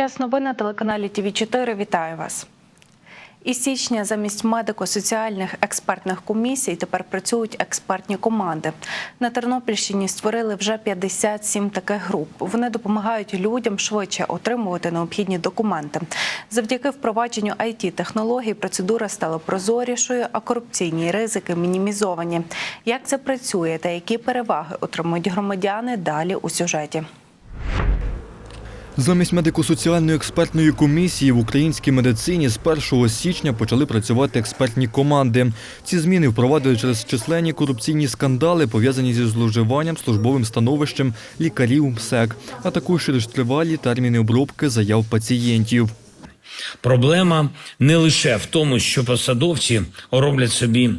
Час новин на телеканалі ТВ 4 Вітаю вас. Із січня замість медико-соціальних експертних комісій тепер працюють експертні команди. На Тернопільщині створили вже 57 таких груп. Вони допомагають людям швидше отримувати необхідні документи. Завдяки впровадженню it технологій процедура стала прозорішою, а корупційні ризики мінімізовані. Як це працює та які переваги отримують громадяни далі у сюжеті. Замість медико-соціальної експертної комісії в українській медицині з 1 січня почали працювати експертні команди. Ці зміни впровадили через численні корупційні скандали, пов'язані зі зловживанням службовим становищем лікарів МСЕК, а також через тривалі терміни обробки заяв пацієнтів. Проблема не лише в тому, що посадовці роблять собі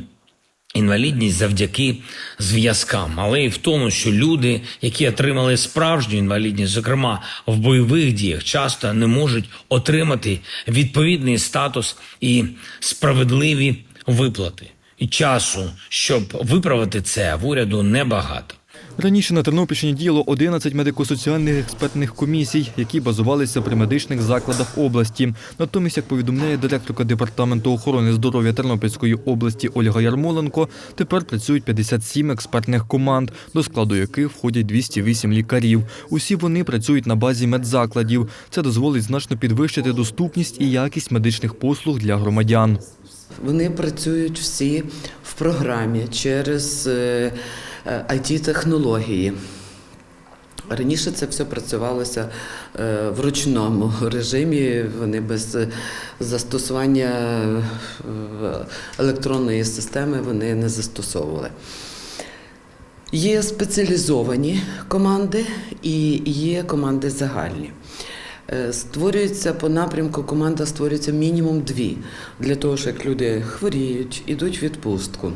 інвалідність завдяки зв'язкам, але і в тому, що люди, які отримали справжню інвалідність, зокрема в бойових діях, часто не можуть отримати відповідний статус і справедливі виплати. І часу, щоб виправити це, в уряду небагато. Раніше на Тернопільщині діяло 11 медико-соціальних експертних комісій, які базувалися при медичних закладах області. Натомість, як повідомляє директорка департаменту охорони здоров'я Тернопільської області Ольга Ярмоленко, тепер працюють 57 експертних команд, до складу яких входять 208 лікарів. Усі вони працюють на базі медзакладів. Це дозволить значно підвищити доступність і якість медичних послуг для громадян. Вони працюють всі в програмі через е, it технології Раніше це все працювалося е, в ручному режимі, вони без е, застосування е, електронної системи вони не застосовували. Є спеціалізовані команди і є команди загальні. Е, Створюється по напрямку, команда створюється мінімум дві, для того, що як люди хворіють, ідуть в відпустку.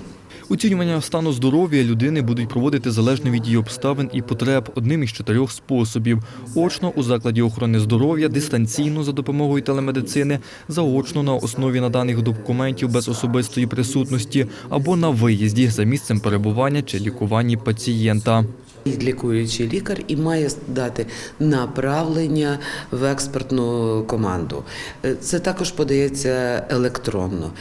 Оцінювання стану здоров'я людини будуть проводити залежно від її обставин і потреб одним із чотирьох способів: очно у закладі охорони здоров'я, дистанційно за допомогою телемедицини, заочно на основі наданих документів без особистої присутності або на виїзді за місцем перебування чи лікування пацієнта. Лікуючий лікар і має дати направлення в експертну команду. Е, Це також подається електронно.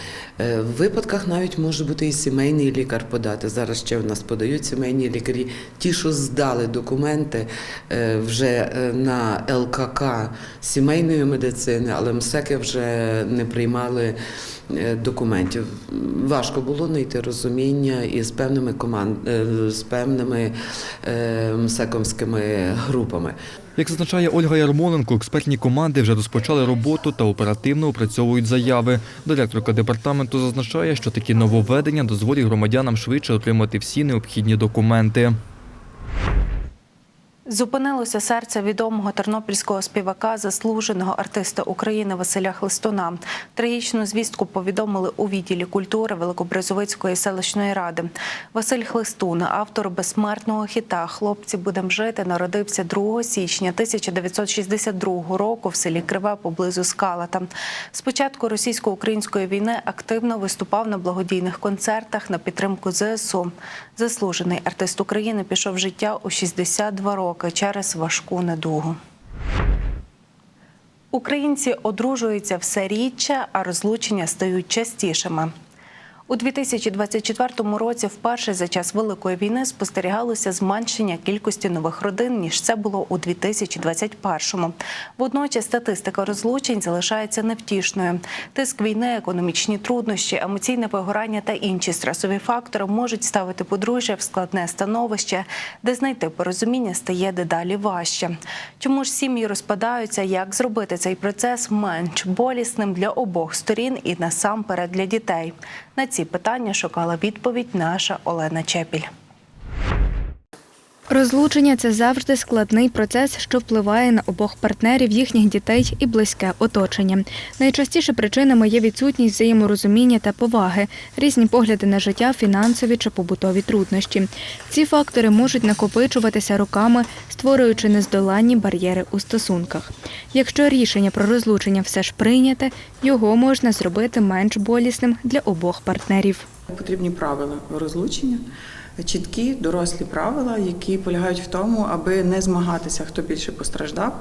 Е, В випадках навіть може бути і сімейний лікар подати. Зараз ще в нас подають сімейні лікарі. Ті, що здали документи е, вже на ЛКК сімейної медицини, але МСЕКи вже не приймали документів. Важко було знайти розуміння і з певними команд е, з певними е, МСЕКовськими групами. Як зазначає Ольга Ярмоленко, експертні команди вже розпочали роботу та оперативно опрацьовують заяви. Директорка департаменту зазначає, що такі нововведення дозволять громадянам швидше отримати всі необхідні документи. Зупинилося серце відомого тернопільського співака, заслуженого артиста України Василя Хлистуна. Трагічну звістку повідомили у відділі культури Великобрезовицької селищної ради. Василь Хлистун, автор безсмертного хіта Хлопці будем жити, народився 2 січня 1962 року в селі Криве поблизу Скалата. З початку російсько-української війни активно виступав на благодійних концертах на підтримку ЗСУ. Заслужений артист України пішов життя у 62 роки через важку недугу. Українці одружуються все рідше, а розлучення стають частішими. У 2024 році вперше за час Великої війни спостерігалося зменшення кількості нових родин, ніж це було у 2021-му. Водночас статистика розлучень залишається невтішною. Тиск війни, економічні труднощі, емоційне вигорання та інші стресові фактори можуть ставити подружжя в складне становище, де знайти порозуміння стає дедалі важче. Чому ж сім'ї розпадаються? Як зробити цей процес менш болісним для обох сторін і насамперед для дітей? На ці питання шукала відповідь наша Олена Чепіль. Розлучення це завжди складний процес, що впливає на обох партнерів, їхніх дітей і близьке оточення. Найчастіше причинами є відсутність взаєморозуміння та поваги, різні погляди на життя, фінансові чи побутові труднощі. Ці фактори можуть накопичуватися роками, створюючи нездоланні бар'єри у стосунках. Якщо рішення про розлучення все ж прийняте, його можна зробити менш болісним для обох партнерів. Потрібні правила розлучення. Чіткі дорослі правила, які полягають в тому, аби не змагатися, хто більше постраждав,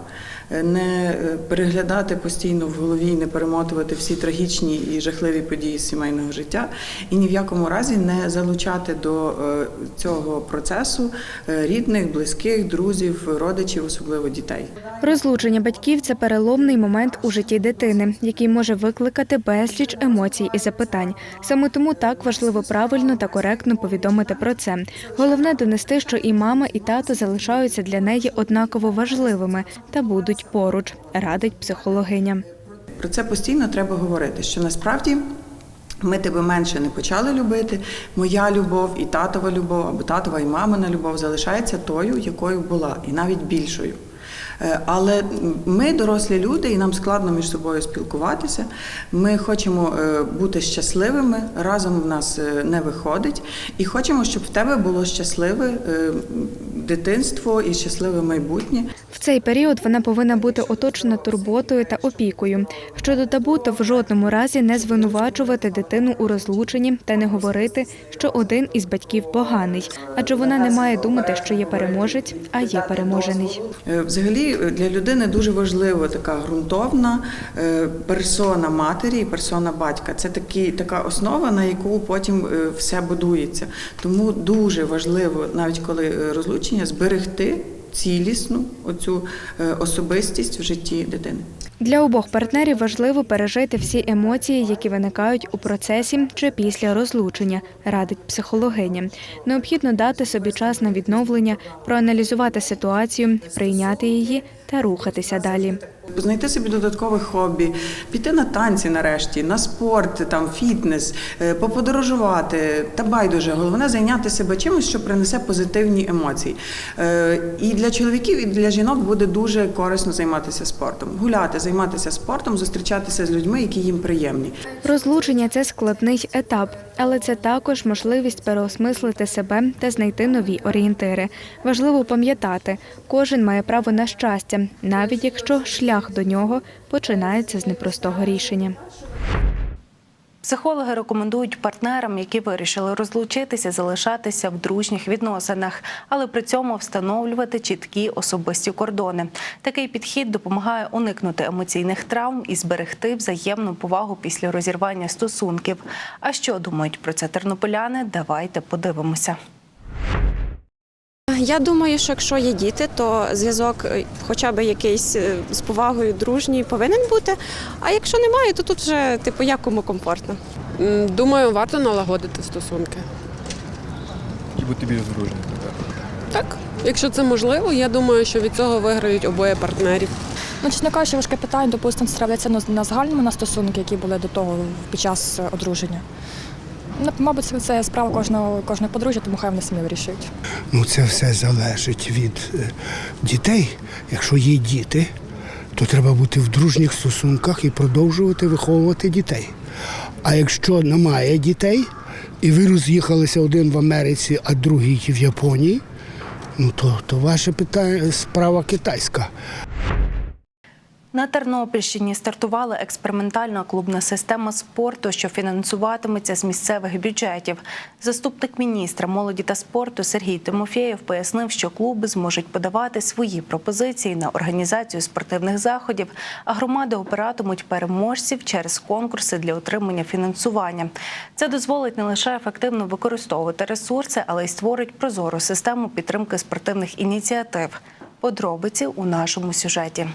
не е, переглядати постійно в голові, не перемотувати всі трагічні і жахливі події сімейного життя, і ні в якому разі не залучати до е, цього процесу е, рідних, близьких, друзів, родичів, особливо дітей. Розлучення батьків це переломний момент у житті дитини, який може викликати безліч емоцій і запитань. Саме тому так важливо правильно та коректно повідомити про це. Головне донести, що і мама, і тато залишаються для неї однаково важливими та будуть поруч, радить психологиня. Про це постійно треба говорити, що насправді. Ми тебе менше не почали любити. Моя любов і татова любов, або татова і мамина любов залишається тою, якою була, і навіть більшою. Е, Але ми дорослі люди, і нам складно між собою спілкуватися. Ми хочемо е, бути щасливими, разом в нас е, не виходить, і хочемо, щоб в тебе було щасливе дитинство і щасливе майбутнє. В цей період вона повинна бути оточена турботою та опікою. Щодо табу, то в жодному разі не звинувачувати дитину у розлученні та не говорити, що один із батьків поганий, адже вона не має думати, що є переможець, а є переможений. Е, Взагалі е, для людини дуже важлива така ґрунтовна е, персона матері і персона батька. Це такі, така основа, на яку потім е, все будується. Тому дуже важливо, навіть коли розлучення, зберегти цілісну оцю е, особистість в житті дитини. Для обох партнерів важливо пережити всі емоції, які виникають у процесі чи після розлучення, радить психологиня. Необхідно дати собі час на відновлення, проаналізувати ситуацію, прийняти її та рухатися далі. Знайти собі додаткове хобі, піти на танці нарешті, на спорт, там фітнес, е, поподорожувати та байдуже. Головне зайняти себе чимось, що принесе позитивні емоції. Е, І для чоловіків, і для жінок буде дуже корисно займатися спортом, гуляти, займатися спортом, зустрічатися з людьми, які їм приємні. Розлучення це складний етап, але це також можливість переосмислити себе та знайти нові орієнтири. Важливо пам'ятати, кожен має право на щастя, навіть якщо шлях до нього починається з непростого рішення. Психологи рекомендують партнерам, які вирішили розлучитися, залишатися в дружніх відносинах, але при цьому встановлювати чіткі особисті кордони. Такий підхід допомагає уникнути емоційних травм і зберегти взаємну повагу після розірвання стосунків. А що думають про це тернополяни? Давайте подивимося. Я думаю, що якщо є діти, то зв'язок, е, хоча б якийсь е, з повагою дружній, повинен бути. А якщо немає, то тут вже типу як кому комфортно. Думаю, варто налагодити стосунки. і бути більш дружним. Так, якщо це можливо, я думаю, що від цього виграють обоє партнерів. Ну, чесно кажучи, важке питання, допустимо, ставляться на, на загальному на стосунки, які були до того під час е, одруження. Ну, Мабуть, це- справа кожного, кожного подружжя, тому хай вони самі вирішують. Ну, це все залежить від е, дітей. Якщо є діти, то треба бути в дружніх стосунках і продовжувати виховувати дітей. А якщо немає дітей, і ви роз'їхалися один в Америці, а другий в Японії, ну то, то ваше питання справа китайська. На Тернопільщині стартувала експериментальна клубна система спорту, що фінансуватиметься з місцевих бюджетів. Заступник міністра молоді та спорту Сергій Тимофєєв пояснив, що клуби зможуть подавати свої пропозиції на організацію спортивних заходів, а громади обиратимуть переможців через конкурси для отримання фінансування. Це дозволить не лише ефективно використовувати ресурси, але й створить прозору систему підтримки спортивних ініціатив. Подробиці у нашому сюжеті.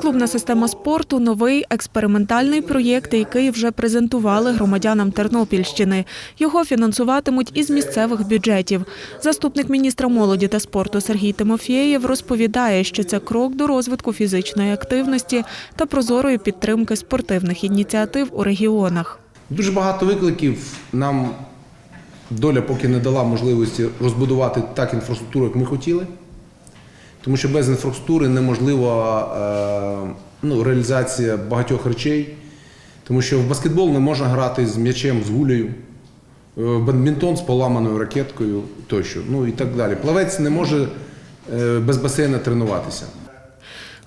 Клубна система спорту новий експериментальний проєкт, який вже презентували громадянам Тернопільщини. Його фінансуватимуть із місцевих бюджетів. Заступник міністра молоді та спорту Сергій Тимофєєв розповідає, що це крок до розвитку фізичної активності та прозорої підтримки спортивних ініціатив у регіонах. Дуже багато викликів нам доля поки не дала можливості розбудувати так інфраструктуру, як ми хотіли. Тому що без інфраструктури неможлива е, ну, реалізація багатьох речей. Тому що в баскетбол не можна грати з м'ячем, з гулею, е, бадмінтон з поламаною ракеткою тощо, ну і так далі. Плавець не може е, без басейна тренуватися.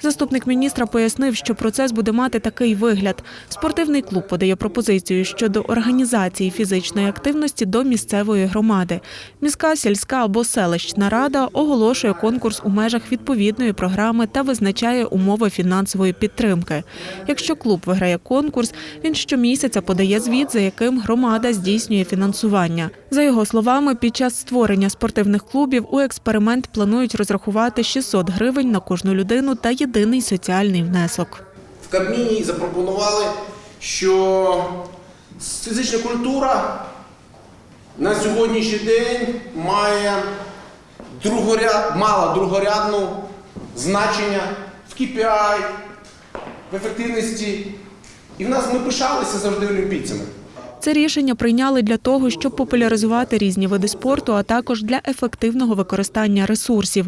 Заступник міністра пояснив, що процес буде мати такий вигляд. Спортивний клуб подає пропозицію щодо організації фізичної активності до місцевої громади. Міська, сільська або селищна рада оголошує конкурс у межах відповідної програми та визначає умови фінансової підтримки. Якщо клуб виграє конкурс, він щомісяця подає звіт, за яким громада здійснює фінансування. За його словами, під час створення спортивних клубів у експеримент планують розрахувати 600 гривень на кожну людину та єдиний соціальний внесок. В Кабміні запропонували, що фізична культура на сьогоднішній день має другоряд, мала другорядну значення в KPI, в ефективності. І в нас ми пишалися завжди олімпійцями. Це рішення прийняли для того, щоб популяризувати різні види спорту, а також для ефективного використання ресурсів.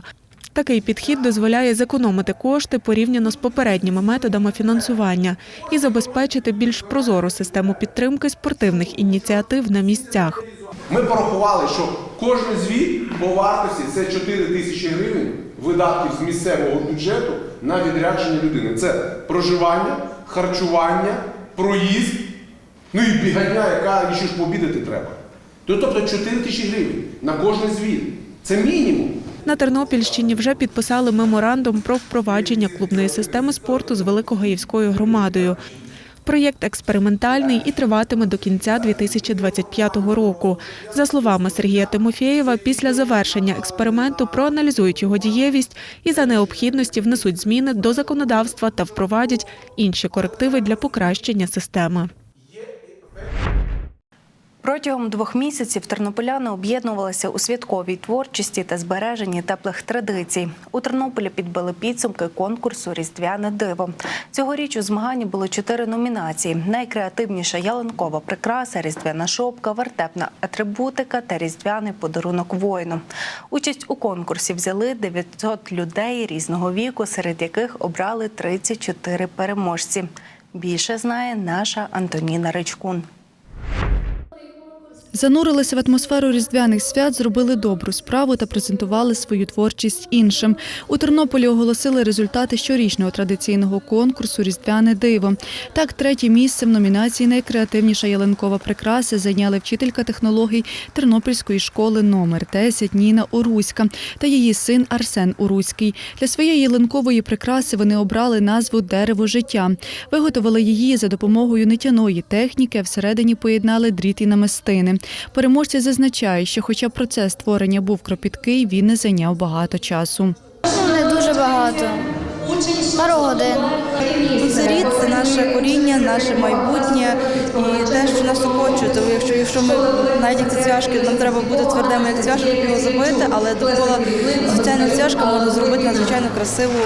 Такий підхід дозволяє зекономити кошти порівняно з попередніми методами фінансування і забезпечити більш прозору систему підтримки спортивних ініціатив на місцях. Ми порахували, що кожен звіт по вартості це 4 тисячі гривень видатків з місцевого бюджету на відрядження людини. Це проживання, харчування, проїзд, ну і бігання, яка ще ж пообідати треба. Тобто 4 тисячі гривень на кожен звіт. Це мінімум. На Тернопільщині вже підписали меморандум про впровадження клубної системи спорту з Великогаївською громадою. Проєкт експериментальний і триватиме до кінця 2025 року. За словами Сергія Тимофєєва, після завершення експерименту проаналізують його дієвість і за необхідності внесуть зміни до законодавства та впровадять інші корективи для покращення системи. Протягом двох місяців тернополяни об'єднувалися у святковій творчості та збереженні теплих традицій. У Тернополі підбили підсумки конкурсу Різдвяне диво. Цьогоріч у змаганні було чотири номінації: найкреативніша ялинкова прикраса, різдвяна шопка, вертепна атрибутика та різдвяний подарунок воїну. Участь у конкурсі взяли 900 людей різного віку, серед яких обрали 34 переможці. Більше знає наша Антоніна Ричкун. Занурилися в атмосферу різдвяних свят, зробили добру справу та презентували свою творчість іншим. У Тернополі оголосили результати щорічного традиційного конкурсу Різдвяне диво. Так, третє місце в номінації Найкреативніша ялинкова прикраса зайняли вчителька технологій Тернопільської школи номер 10 Ніна Уруська та її син Арсен Уруський. Для своєї ялинкової прикраси вони обрали назву Дерево життя. Виготовили її за допомогою нитяної техніки, а всередині поєднали дріт і намистини. Переможці зазначають, що хоча процес створення був кропіткий, він не зайняв багато часу. Не дуже багато. Пару годин. Це рід, це наше коріння, наше майбутнє і те, що нас охочує. Тому якщо, якщо ми навіть як це цвяшки, нам треба бути твердими, як цвяшки, щоб його забити, але довкола звичайно цвяшка можна зробити надзвичайно красиву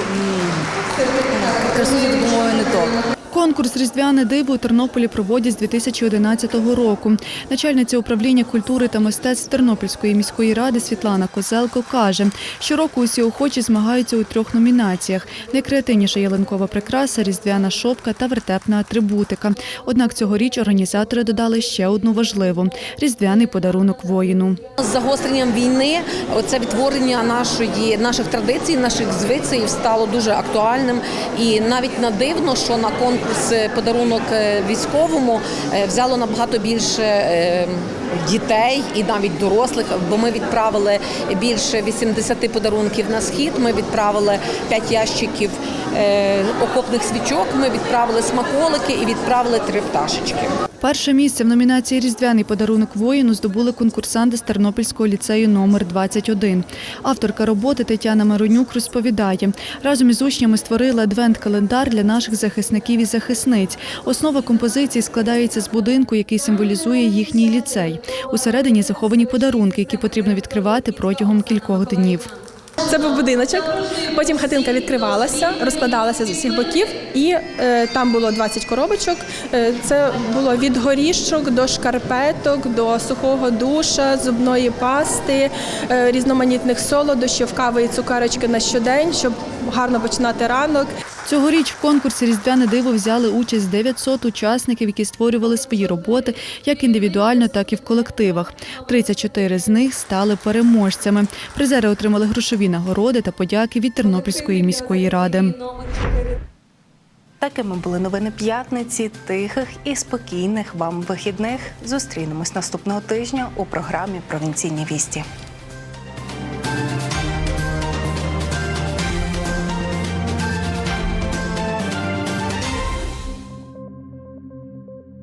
красиву допомогою ниток. Конкурс Різдвяне диво у Тернополі проводять з 2011 року. Начальниця управління культури та мистецтв Тернопільської міської ради Світлана Козелко каже, щороку усі охочі змагаються у трьох номінаціях: найкреативніша ялинкова прикраса, різдвяна шопка та вертепна атрибутика. Однак цьогоріч організатори додали ще одну важливу різдвяний подарунок воїну. З загостренням війни це відтворення нашої наших традицій, наших звичаїв стало дуже актуальним. І навіть на дивно, що на конкурс подарунок е, військовому е, взяло набагато більше е, дітей і навіть дорослих. Бо ми відправили більше 80 подарунків на схід. Ми відправили 5 ящиків е, окопних свічок. Ми відправили смаколики і відправили три пташечки. Перше місце в номінації Різдвяний подарунок воїну здобули конкурсанти з Тернопільського ліцею номер 21 Авторка роботи Тетяна Маронюк розповідає, разом із учнями створили адвент-календар для наших захисників і захисниць. Основа композиції складається з будинку, який символізує їхній ліцей. Усередині заховані подарунки, які потрібно відкривати протягом кількох днів. Це був будиночок. Потім хатинка відкривалася, розкладалася з усіх боків, і е, там було 20 коробочок. Е, це було від горішок до шкарпеток, до сухого душа, зубної пасти, е, різноманітних солодощів, кави і цукарочки на щодень, щоб гарно починати ранок. Цьогоріч в конкурсі Різдвяне диво взяли участь 900 учасників, які створювали свої роботи як індивідуально, так і в колективах. 34 з них стали переможцями. Призери отримали грошові нагороди та подяки від Тернопільської міської ради. Такими були новини п'ятниці, тихих і спокійних вам вихідних. Зустрінемось наступного тижня у програмі Провінційні вісті.